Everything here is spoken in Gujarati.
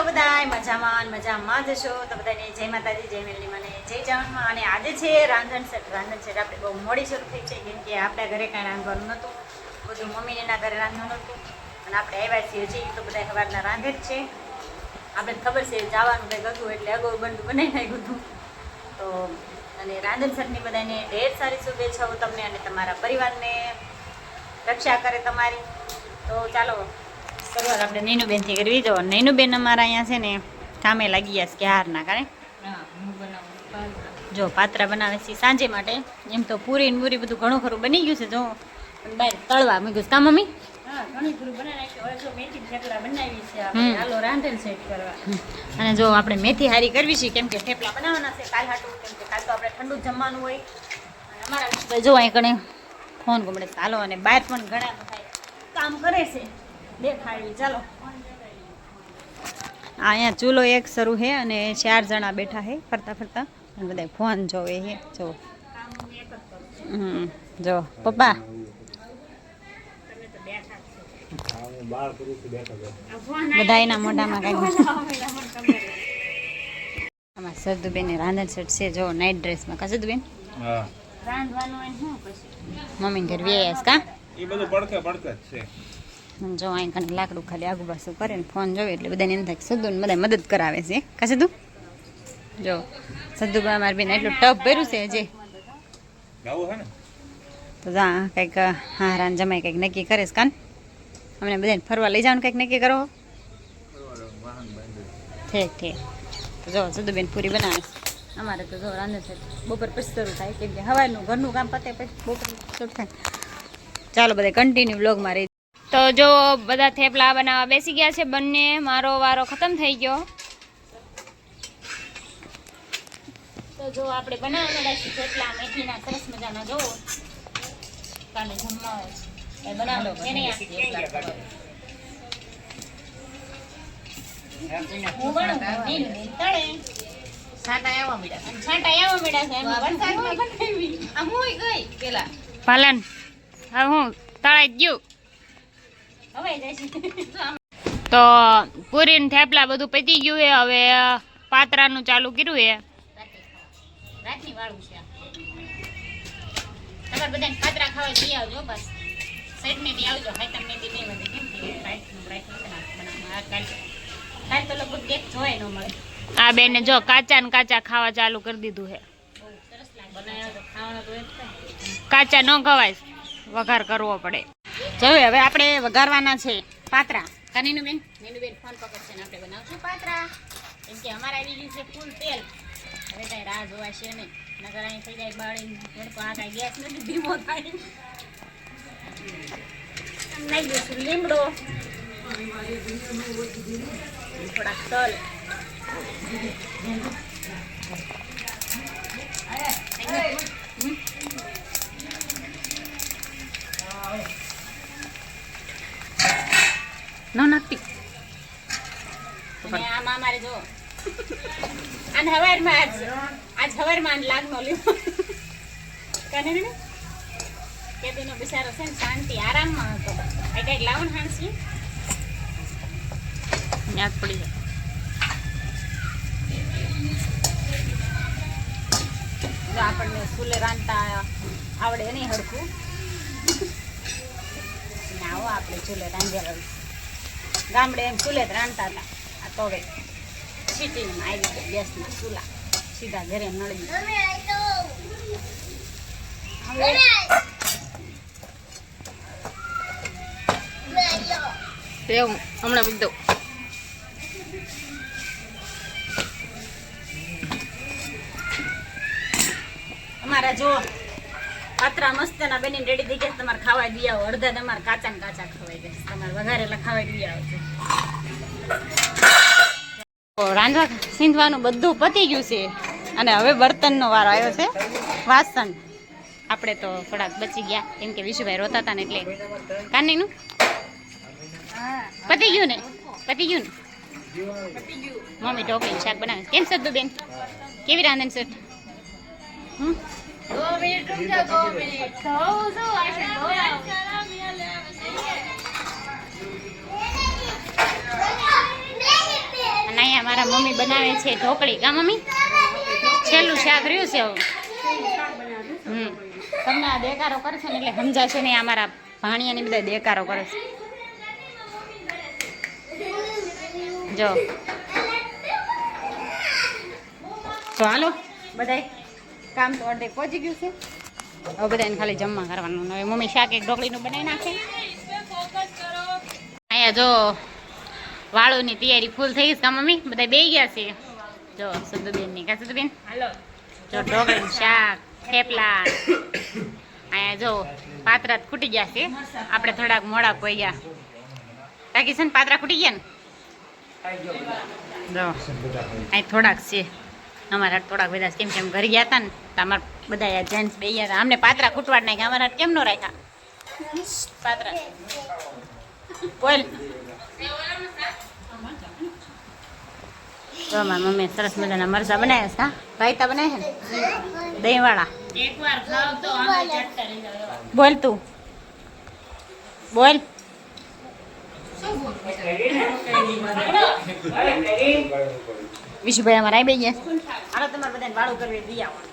છો બધા મજામાં મજામાં જ છો? તો બધાને જય માતાજી, જય મેલની મને, જય જવાનમાં. અને આજે છે રાંધણ સેટ રાંધણ સેટ આપણે બહુ મોડી શરૂ થઈ છે, કેમ કે આપણા ઘરે કાંઈ રાંધવાનું નહોતું. બધું મમ્મીને એના ઘરે રાંધવાનું હતું. અને આપણે આવ્યા છીએ હજી, તો બધા સવારના રાંધે જ છે. આપણે ખબર છે, જવાનું કંઈક હતું એટલે અગાઉ બનતું બનાવી નાખ્યું હતું. તો, અને રાંધણ સેટની બધાને ઢેર સારી શુભેચ્છાઓ તમને અને તમારા પરિવારને. રક્ષા કરે તમારી. તો ચાલો શરૂઆત આપણે નૈનુબેનથી કરવી. જો નૈનુબેન અમારા અહીંયા છે ને કામે લાગી ગયા છે કે હારના કરે જો પાત્રા બનાવે છે સાંજે માટે. એમ તો પૂરી ને પૂરી બધું ઘણું ખરું બની ગયું છે જો. બહાર તળવા મૂક્યું કા મમ્મી? અને જો આપણે મેથી હારી કરવી છે કેમ કે થેપલા બનાવવાના છે કાલ હાટું કેમ કે કાલ તો આપણે ઠંડુ જમવાનું હોય. અમારા જો અહીં કણે ફોન ગમડે ચાલો અને બહાર પણ ઘણા કામ કરે છે. ચાલો. અહીંયા ચૂલો એક શરૂ છે અને ચાર જણા બેઠા છે ફરતા ફરતા. અને બધા ફોન જોવે છે જો. હમ જો. પપ્પા. બધા એના મોઢામાં કાંઈ આમાં સરદુબેન રાંધણ સેટ છે જો નાઇટ ડ્રેસમાં કા સરદુબેન? હા. મમ્મી ઘર વ્યાસ કા? એ બધું પડખે પડખે જ છે. જો અહીં કને લાકડું ખાલી આગુ પાછું કરે ને ફોન જોવે એટલે બધાને એમ થાય કે સદ્દુ બધા મદદ કરાવે છે. કા સદ્દુ જો સદુભાઈ મારી બેન એટલું ટપ ભર્યું છે હજી. તો જા કંઈક હા રાન જમાઈ કંઈક નક્કી કરીશ કાન. અમને બધાને ફરવા લઈ જવાનું કંઈક નક્કી કરો. ઠીક ઠીક. તો જો સદ્દુબેન પૂરી બનાવે. અમારે તો જો રાંધે છે. બપોર પછી શરૂ થાય કેમ કે હવારનું ઘરનું કામ પતે પછી બપોર શરૂ થાય. ચાલો બધા કન્ટિન્યુ બ્લોગમાં રહી તો જો બધા થેપલા બનાવવા બેસી ગયા છે બંને મારો વારો ખતમ થઈ ગયો. તો જો આપણે બનાવવા મળ્યા છીએ થેપલા મેથીના સરસ મજાના જો. કાલે જમવા એ બનાવો એને હું બેન તળે. પાલન હવે હું તળાઈ ગયું. તો પૂરી ને થેપલા બધું પતી ગયું છે. હવે પાત્રાનું ચાલુ કર્યું છે. આ. બેને જો કાચા ને કાચા ખાવા ચાલુ કરી દીધું છે. કાચા ન ખવાય. વઘાર કરવો પડે. હવે હવે આપણે વઘારવાના છે. પાત્રા. કાનીનું બેન નીનું બેન ફોન પકડશે ને આપણે બનાવશું. પાત્રા? કેમ કે અમારે આવી ગયું છે ફૂલ તેલ. હવે કાંઈ રાહ જોવાશે નહીં. નગર અહીં થઈ જાય બાળી તો આ કાંઈ ગેસ નથી ધીમો થાય. નાઈ દઈશું લીમડો. થોડાક તલ ન નાખતી અને આમાં અમારે જો અને હવારમાં આજ આજ હવારમાં આને લાગનો લીધો કાને ને કેદીનો બિચારો છે ને શાંતિ આરામમાં હતો એ કંઈક લાવો ને હાંસી યાદ પડી જાય જો આપણને સ્કૂલે રાંધતા આવડે નહીં હરખું ના આવો આપણે ચૂલે રાંધેલા હોય. ગામડે એમ ચૂલે જ રાંધતા હતા આ તો સિટીમાં આવી ગયા ગેસના ચૂલા. સીધા ઘરે નળી. હમણાં મૂકી દઉં. અમારા જો પાત્રા મસ્ત ના બેની રેડી થઈ ગયા. તમારે ખાવા દઈ આવો. અડધા તમારે કાચા ને કાચા ખવાઈ ગયા તમારે વઘારેલા ખાવા દઈ આવજો તો રાંધવા સીંધવાનું બધું પતી ગયું છે. અને હવે બર્તનનો વારો આવ્યો છે. વાસણ. આપણે તો થોડાક બચી ગયા. કેમ કે વિશુભાઈ રોતા હતા ને એટલે. કાનીનું પતી ગયું ને? પતી ગયું ને? મમ્મી ઢોકળી શાક બનાવે. કેમ સદ્દુ બેન કેવી રાંધણ સેટ હમ અહીંયા મારા મમ્મી બનાવે છે ઢોકળી. કા મમ્મી? છેલ્લું શાક રહ્યું છે હમ. તમને આ દેકારો કરે છે ને એટલે સમજાશે નહીં અમારા ભાણિયાની બધા દેકારો કરે છે. જો. તો હાલો, બધાય. કામ તો અડધે પહોંચી ગયું છે. હવે બધાને ખાલી જમવા કરવાનું. હવે મમ્મી શાક એક ઢોકળીનું બનાવી નાખે. અહીંયા જો વાળુની તૈયારી ફૂલ થઈ ગઈ મમ્મી બધા બે ગયા છે? જો સુધુબેનની કા સુધુબેન હાલો. જો ઢોકળી શાક થેપલા. અહીંયા જો પાત્રા ખૂટી ગયા છે. આપણે થોડાક મોડા કોઈ ગયા બાકી છે ને પાત્રા ખૂટી ગયા ને? જો અહીં થોડાક છે. અમારા થોડાક બધા કેમ કેમ ઘરે ગયા હતા ને તો અમારા બધા જેન્ટ્સ બે ગયા હતા. અમને પાત્રા ખૂટવાડ નાખ્યા અમારા કેમ નો રાખ્યા? પાત્રા. બોલ. જો મારી મમ્મી સરસ મજાના મરચા બનાવ્યા છે, હા? રાયતા બનાવ્યા છે ને? દહીંવાળા. બોલ તું. બોલ. વિશુભાઈ અમારા આવી ગયા તમારે બધાને વાળું કરવી દઈ આવો.